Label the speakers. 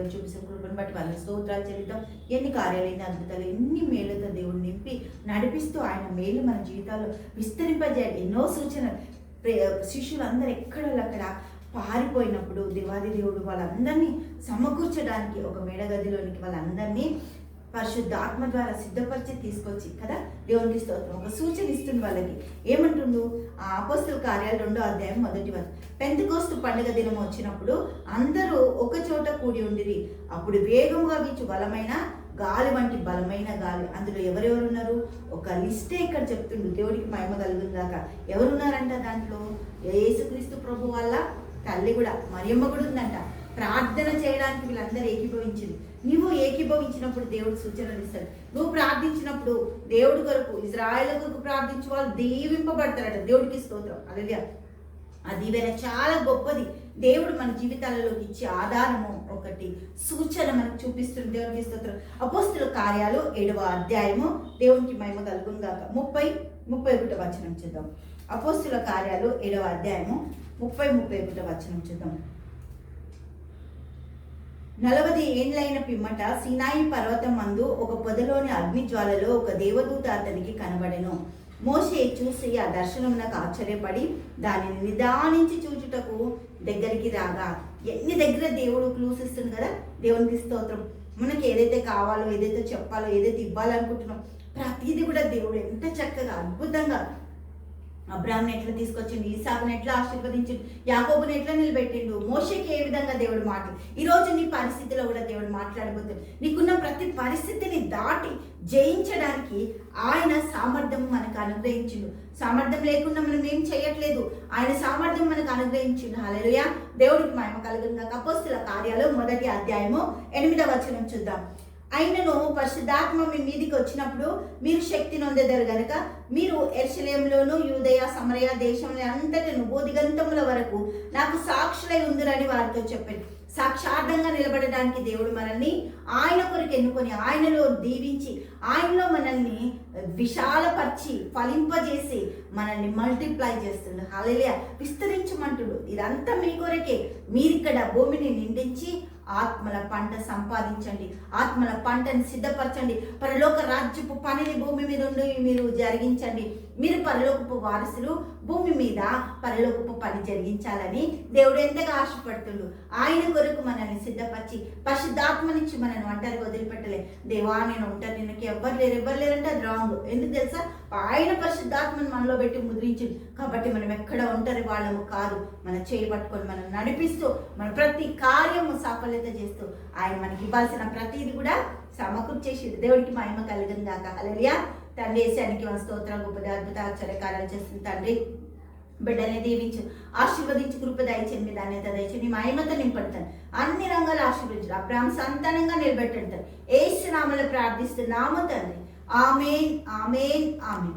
Speaker 1: కార్యాలు చూపిస్తున్న కృపను బట్టి వాళ్ళని స్తోత్రాలు చెల్లితాం ఎన్ని కార్యాలైన అద్భుతాలు ఎన్ని మేలుతో దేవుడు నింపి నడిపిస్తూ ఆయన మేలు మన జీవితాల్లో విస్తరింపజేయాలి. ఎన్నో సూచనలు. శిష్యులందరూ ఎక్కడ అక్కడ పారిపోయినప్పుడు దేవాది దేవుడు వాళ్ళందరినీ సమకూర్చడానికి ఒక మేడగదిలోనికి వాళ్ళందరినీ పరిశుద్ధ ఆత్మ ద్వారా సిద్ధపరిచి తీసుకొచ్చి కదా? దేవునికి స్తోత్రం. ఒక సూచన ఇస్తుంది వాళ్ళకి. ఏమంటుండు? ఆ అపస్తుల కార్యాలు రెండో అధ్యాయం మొదటి వరకు పెంతకోస్తు పండుగ దినం వచ్చినప్పుడు అందరూ ఒక చోట కూడి ఉండిరి. అప్పుడు వేగముగా వీచు బలమైన గాలి వంటి బలమైన గాలి. అందులో ఎవరెవరు ఉన్నారు? ఒక లిస్టే ఇక్కడ చెప్తుండు. దేవుడికి మహిమ కలుగుందాక ఎవరున్నారంట దాంట్లో? యేసుక్రీస్తు ప్రభు వల్ల తల్లి కూడా. మరియమ్మ కూడా ఉందంట. ప్రార్థన చేయడానికి వీళ్ళందరూ ఏకీభవించింది. నువ్వు ఏకీభవించినప్పుడు దేవుడు సూచనలు ఇస్తాడు. నువ్వు ప్రార్థించినప్పుడు దేవుడి కొరకు ఇజ్రాయల్ కొరకు ప్రార్థించే వాళ్ళు దీవింపబడతారట. దేవుడికి స్తోత్రం. అలలియా ఆ దీవెన చాలా గొప్పది. దేవుడు మన జీవితాలలోకి ఇచ్చే ఆధారము ఒకటి. సూచన మనకు చూపిస్తుంది దేవునికి స్తోత్రం. అపోస్తుల కార్యాలు ఏడవ అధ్యాయము దేవునికి మహిమ కలుగును గాక. ముప్పై ముప్పై ఒకటి వచనం చూద్దాం. అపోస్తుల కార్యాలు ఏడవ అధ్యాయము ముప్పై ముప్పై ఒకటి వచనం చూద్దాం. నలవది ఏండ్లైన పిమ్మట సినాయి పర్వతం మందు ఒక పొదలోని అగ్ని జ్వాలలో ఒక దేవదూత అతనికి కనబడెను. మోషే చూసి ఆ దర్శనమునకు ఆశ్చర్యపడి దానిని నిదానించి చూచుటకు దగ్గరికి రాగా ఎన్ని దగ్గర దేవుడు క్లూస్ ఇస్తుంది కదా? దేవునికి స్తోత్రం. మనకి ఏదైతే కావాలో ఏదైతే చెప్పాలో ఏదైతే ఇవ్వాలనుకుంటున్నాం ప్రతిదీ కూడా దేవుడు ఎంత చక్కగా అద్భుతంగా అబ్రాహ్ని ఎట్లా తీసుకొచ్చిండు? ఈసాకుని ఎట్లా ఆశీర్వదించిండు? యాకోబుని ఎట్లా నిలబెట్టిండు? మోషకి ఏ విధంగా దేవుడు మాటలు ఈ రోజు నీ పరిస్థితిలో కూడా దేవుడు మాట్లాడబోతుంది నీకున్న ప్రతి పరిస్థితిని దాటి జయించడానికి ఆయన సామర్థ్యం మనకు అనుగ్రహించిండు. సామర్థ్యం లేకుండా మనం ఏం చేయట్లేదు. ఆయన సామర్థ్యం మనకు అనుగ్రహించిండు. హల్లెలూయా. దేవుడికి మహిమ కలుగుగా అపోస్తుల కార్యాలు మొదటి అధ్యాయము ఎనిమిదవ వచనం చూద్దాం. అయినను పరిశుద్ధాత్మ మీ మీదికి వచ్చినప్పుడు మీరు శక్తి నొందెదరు గనక మీరు ఎర్షలేంలోను యూదయ సమరయ దేశంలో అంతటను బోధిగంతముల వరకు నాకు సాక్షులై ఉందిరని వారితో చెప్పాను సాక్షార్థంగా నిలబడడానికి దేవుడు మనల్ని ఆయన కొరకు ఎన్నుకొని ఆయనలో దీవించి ఆయనలో మనల్ని విశాలపరిచి ఫలింపజేసి మనల్ని మల్టిప్లై చేస్తుండు. హాలేలియా విస్తరించమంటుడు. ఇదంతా మీ కొరకే. మీరిక్కడ భూమిని నిండించి ఆత్మల పంట సంపాదించండి. ఆత్మల పంటని సిద్ధపరచండి. పరలోక రాజ్యపు పనిని భూమి మీద ఉండి మీరు జరిగించండి. మీరు పరలోకపు వారసులు భూమి మీద పరలోకపు పని జరిగించాలని దేవుడు ఎంతగా ఆశపడుతుండు. ఆయన కొరకు మనల్ని సిద్ధపరిచి పరిశుద్ధాత్మ నుంచి మనల్ని ఒంటరిగా వదిలిపెట్టలే. దేవా నేను ఉంటాను. నిన్నకి ఎవ్వరు లేరు. ఎవ్వరు లేరంటే అది రాంగ్. ఎందుకు తెలుసా? ఆయన పరిశుద్ధాత్మను మనలో పెట్టి ముద్రించింది కాబట్టి మనం ఎక్కడ ఒంటరి వాళ్ళము కాదు. మన చేయి పట్టుకొని మనం నడిపిస్తూ మన ప్రతి కార్యము సాఫల్యత చేస్తూ ఆయన మనకి ఇవ్వాల్సిన ప్రతిది కూడా సమకూర్చేసి దేవుడికి మహిమ కలిగిన దాకా అలలియా తండ్రి వేసానికి మన స్తోత్రం గొప్పది అద్భుత ఆశ్చర్యకారాలు చేస్తుంది తండ్రి. బిడ్డల్ని దీవించు. ఆశీర్వదించి కృప దయచండి మీ దాన్ని దయచండి మా ఆయనతో నింపడతాను అన్ని రంగాలు ఆశీర్వదించు. అబ్రాహ్మ సంతానంగా నిలబెట్టడతాను ఏసు నామలు ప్రార్థిస్తున్నాము తండ్రి. Amen amen amen.